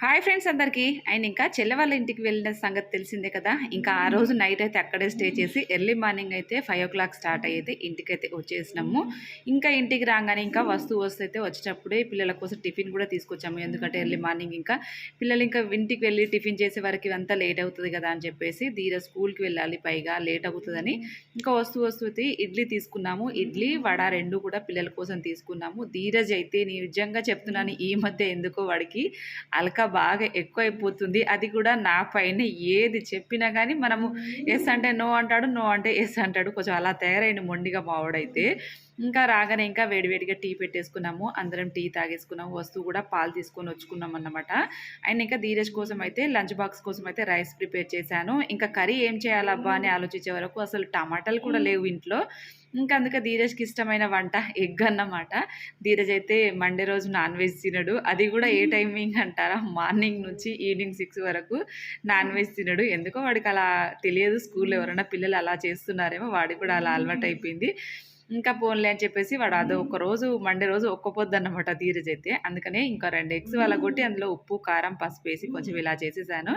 Hi friends అందరికీ. ఆయన ఇంకా చెల్లె వాళ్ళ ఇంటికి వెళ్ళిన సంగతి తెలిసిందే కదా. ఇంకా ఆ రోజు నైట్ అయితే అక్కడే స్టే చేసి ఎర్లీ మార్నింగ్ అయితే ఫైవ్ ఓ క్లాక్ స్టార్ట్ అయ్యేది. ఇంటికి అయితే వచ్చేసినాము. ఇంకా ఇంటికి రాగానే ఇంకా వస్తువు వస్తు అయితే వచ్చేటప్పుడే పిల్లల కోసం టిఫిన్ కూడా తీసుకొచ్చాము. ఎందుకంటే ఎర్లీ మార్నింగ్ ఇంకా పిల్లలు ఇంకా ఇంటికి వెళ్ళి టిఫిన్ చేసే వరకు ఇవంతా లేట్ అవుతుంది కదా అని చెప్పేసి ధీర స్కూల్కి వెళ్ళాలి పైగా లేట్ అవుతుందని. ఇంకా వస్తు అయితే ఇడ్లీ తీసుకున్నాము. ఇడ్లీ వడ రెండు కూడా పిల్లల కోసం తీసుకున్నాము. ధీరజ్ అయితే నిజంగా చెప్తున్నాను ఈ మధ్య ఎందుకో వాడికి అలక బాగా ఎక్కువ అయిపోతుంది అది కూడా నా పైన ఏది చెప్పినా కానీ మనము ఎస్ అంటే నో అంటాడు నో అంటే ఎస్ అంటాడు. కొంచెం అలా తయారైన మొండిగా మావాడైతే ఇంకా రాగానే ఇంకా వేడివేడిగా టీ పెట్టేసుకున్నాము. అందరం టీ తాగేసుకున్నాము. వస్తువు కూడా పాలు తీసుకొని వచ్చుకున్నాం అన్నమాట. అండ్ ఇంకా ధీరజ్ కోసం అయితే లంచ్ బాక్స్ కోసం అయితే రైస్ ప్రిపేర్ చేశాను. ఇంకా కర్రీ ఏం చేయాలబ్బా అని ఆలోచించే వరకు అసలు టమాటాలు కూడా లేవు ఇంట్లో. ఇంకా అందుకే ధీరజ్కి ఇష్టమైన వంట ఎగ్ అన్నమాట. ధీరజ్ అయితే మండే రోజు నాన్ వెజ్ తినడు. అది కూడా ఏ టైమింగ్ అంటారా? మార్నింగ్ నుంచి ఈవినింగ్ సిక్స్ వరకు నాన్ వెజ్ తినడు. ఎందుకో వాడికి అలా తెలియదు స్కూల్లో ఎవరైనా పిల్లలు అలా చేస్తున్నారేమో వాడికి కూడా అలా అలవాటు అయిపోయింది ఇంకా పోన్లే అని చెప్పేసి వాడు అది ఒక రోజు మండే రోజు ఒక్క పొద్దు అన్నమాట ధీరజ్ అయితే అందుకనే ఇంకా రెండు ఎగ్స్ కొట్టి అందులో ఉప్పు కారం పసుపు వేసి కొంచెం ఇలా చేసేసాను.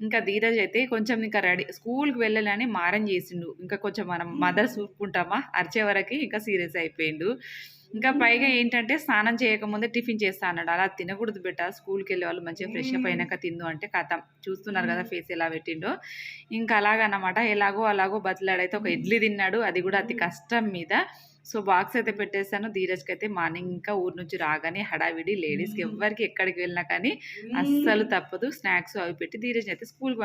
ఇంకా ధీరజ్ అయితే కొంచెం ఇంకా రెడీ స్కూల్కి వెళ్ళాలని మారం చేసిండు. ఇంకా కొంచెం మనం మదర్స్ చూసుకుంటామా అరిచే వరకు ఇంకా సీరియస్ అయిపోయిండు. ఇంకా పైగా ఏంటంటే స్నానం చేయకముందే టిఫిన్ చేస్తా అన్నాడు. అలా తినకూడదు బిడ్డ. స్కూల్కి వెళ్ళే వాళ్ళు మంచిగా ఫ్రెష్ అప్ అయినాక తిందు అంటే కథం. చూస్తున్నారు కదా ఫేస్ ఎలా పెట్టిండో. ఇంకా అలాగన్నమాట ఎలాగో అలాగో బతిలాడైతే ఒక ఇడ్లీ తిన్నాడు. అది కూడా అతి కష్టం మీద. సో బాక్స్ అయితే పెట్టేశాను. ధీరజ్కి అయితే మార్నింగ్ ఇంకా ఊరు నుంచి రాగానే హడావిడి లేడీస్కి ఎవరికి ఎక్కడికి వెళ్ళినా కానీ అస్సలు తప్పదు. స్నాక్స్ అవి పెట్టి ధీరజ్ అయితే స్కూల్కి